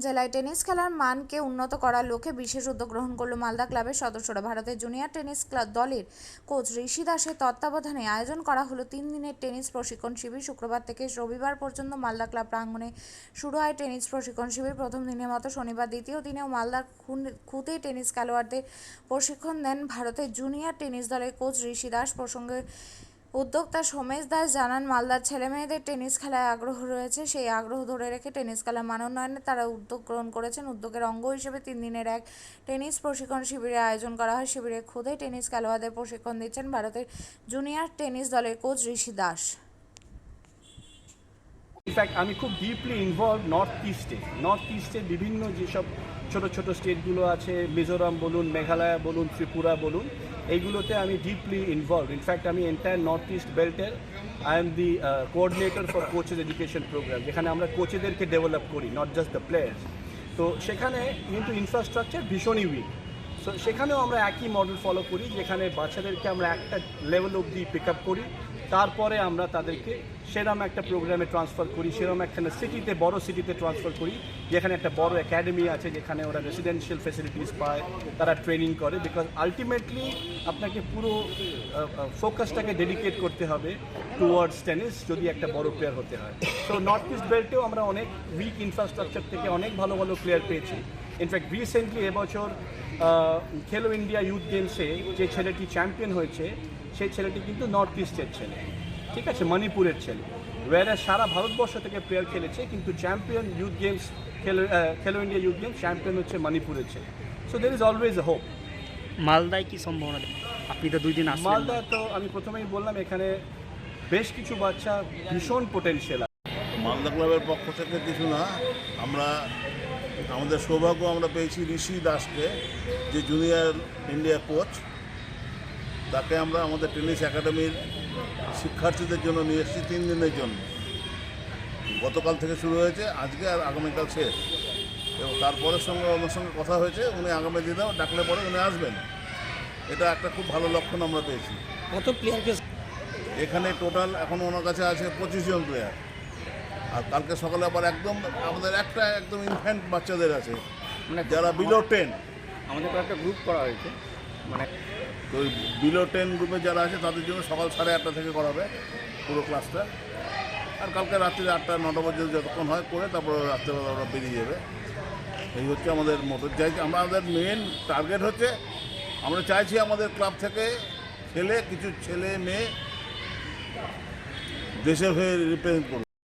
জেলায় টেনিস খেলার মানকে উন্নত করার লক্ষ্যে বিশেষ উদ্যোগ গ্রহণ করল মালদা ক্লাবের সদস্যরা। ভারতের জুনিয়র টেনিস ক্লাব দলের কোচ ঋষি দাসের তত্ত্বাবধানে আয়োজন করা হলো তিন দিনের টেনিস প্রশিক্ষণ শিবির। শুক্রবার থেকে রবিবার পর্যন্ত মালদা ক্লাব প্রাঙ্গণে শুরু হয় টেনিস প্রশিক্ষণ শিবির। প্রথম দিনের মতো শনিবার দ্বিতীয় দিনেও খুন- খুদে টেনিস খেলোয়াড়দের প্রশিক্ষণ দেন ভারতের জুনিয়র টেনিস দলের কোচ ঋষি দাস। প্রসঙ্গে উদ্যোক্তা সোমেশ দাস জানান, মালদার ছেলেমেয়েদের টেনিস খেলায় আগ্রহ রয়েছে। সেই আগ্রহ ধরে রেখে টেনিস খেলা মানোন্নয়নে তারা উদ্যোগ গ্রহণ করেছেন। উদ্যোগের অঙ্গ হিসেবে তিন দিনের এক টেনিস প্রশিক্ষণ শিবিরের আয়োজন করা হয়। শিবিরে খুদে টেনিস খেলোয়াড়দের প্রশিক্ষণ দিচ্ছেন ভারতের জুনিয়র টেনিস দলের coach Rishi Das. In fact আমি খুব ডিপলি ইনভলভ নর্থ ইস্টে নর্থ ইস্টের বিভিন্ন যেসব ছোট ছোট স্টেটগুলো আছে, মিজোরাম বলুন, মেঘালয় বলুন, ত্রিপুরা বলুন, এইগুলোতে আমি ডিপলি ইনভলভ ইনফ্যাক্ট আমি এন্টায়ার নর্থ ইস্ট বেল্টের I am the coordinator for coaches education programme যেখানে আমরা কোচেদেরকে ডেভেলপ করি নট জাস্ট দ্য প্লেয়ার্স তো সেখানে কিন্তু ইনফ্রাস্ট্রাকচার ভীষণই উইক সো সেখানেও আমরা একই মডেল ফলো করি, যেখানে বাচ্চাদেরকে আমরা একটা লেভেল অবধি পিক আপ করি। তারপরে আমরা তাদেরকে সেরম একটা প্রোগ্রামে ট্রান্সফার করি, সেরম একটা সিটিতে বড় সিটিতে ট্রান্সফার করি, যেখানে একটা বড় একাডেমি আছে, যেখানে ওরা রেসিডেন্সিয়াল ফেসিলিটিস পায়, তারা ট্রেনিং করে বিকজ আলটিমেটলি আপনাকে পুরো ফোকাসটাকে ডেডিকেট করতে হবে টুয়ার্ডস টেনিস যদি একটা বড় প্লেয়ার হতে হয়। তো নর্থ ইস্ট বেল্টেও আমরা অনেক উইক ইনফ্রাস্ট্রাকচার থেকে অনেক ভালো ভালো প্লেয়ার পেয়েছি। ইনফ্যাক্ট রিসেন্টলি এবছর খেলো ইন্ডিয়া ইউথ গেমসে যে ছেলেটি চ্যাম্পিয়ন হয়েছে সেই ছেলেটি কিন্তু নর্থ ইস্টের ছেলে। ঠিক আছে? মণিপুরের ছেলে। ওয়ারে সারা ভারতবর্ষ থেকে প্লেয়ার খেলেছে কিন্তু চ্যাম্পিয়ন ইউথ গেমস খেলো খেলো ইন্ডিয়া ইউথ গেমস চ্যাম্পিয়ন হচ্ছে মণিপুরের ছেলে। So there is always a hope মালদায় কি সম্ভাবনা আপনি তো দুই দিন মালদা তো আমি প্রথমেই বললাম এখানে বেশ কিছু বাচ্চা ভীষণ পোটেনশিয়াল মালদা ক্লাবের পক্ষ থেকে কিছু না আমরা আমাদের সৌভাগ্য আমরা পেয়েছি ঋষি দাসকে যে জুনিয়র ইন্ডিয়া কোচ তাকে আমরা আমাদের টেনিস একাডেমির শিক্ষার্থীদের জন্য নিয়ে এসেছি তিন দিনের জন্য। গতকাল থেকে শুরু হয়েছে আজকে আর আগামীকাল শেষ। এবং তারপরের সঙ্গে ওনার সঙ্গে কথা হয়েছে উনি আগামী দিনেও ডাকলে পরে উনি আসবেন। এটা একটা খুব ভালো লক্ষণ আমরা পেয়েছি। কত প্লেয়ারকে এখানে টোটাল এখন ওনার কাছে আছে পঁচিশ জন প্লেয়ার আর কালকে সকালে আবার একদম আমাদের একটা একদম ইনফ্যান্ট বাচ্চাদের আছে মানে যারা বিলো টেন আমাদের একটা গ্রুপ করা হয়েছে মানে তো বিলো টেন গ্রুপে যারা আছে তাদের জন্য সকাল সাড়ে আটটা থেকে করাবে পুরো ক্লাসটা আর কালকে রাত্রি আটটা নটা পর্যন্ত যতক্ষণ হয় করে তারপর রাত্রেবেলা ওরা বেরিয়ে যাবে। এই হচ্ছে আমাদের মোটর চাইছি আমরা আমাদের মেন টার্গেট হচ্ছে আমরা চাইছি আমাদের ক্লাব থেকে ছেলে কিছু ছেলে মেয়ে দেশের হয়ে রিপ্রেজেন্ট করবে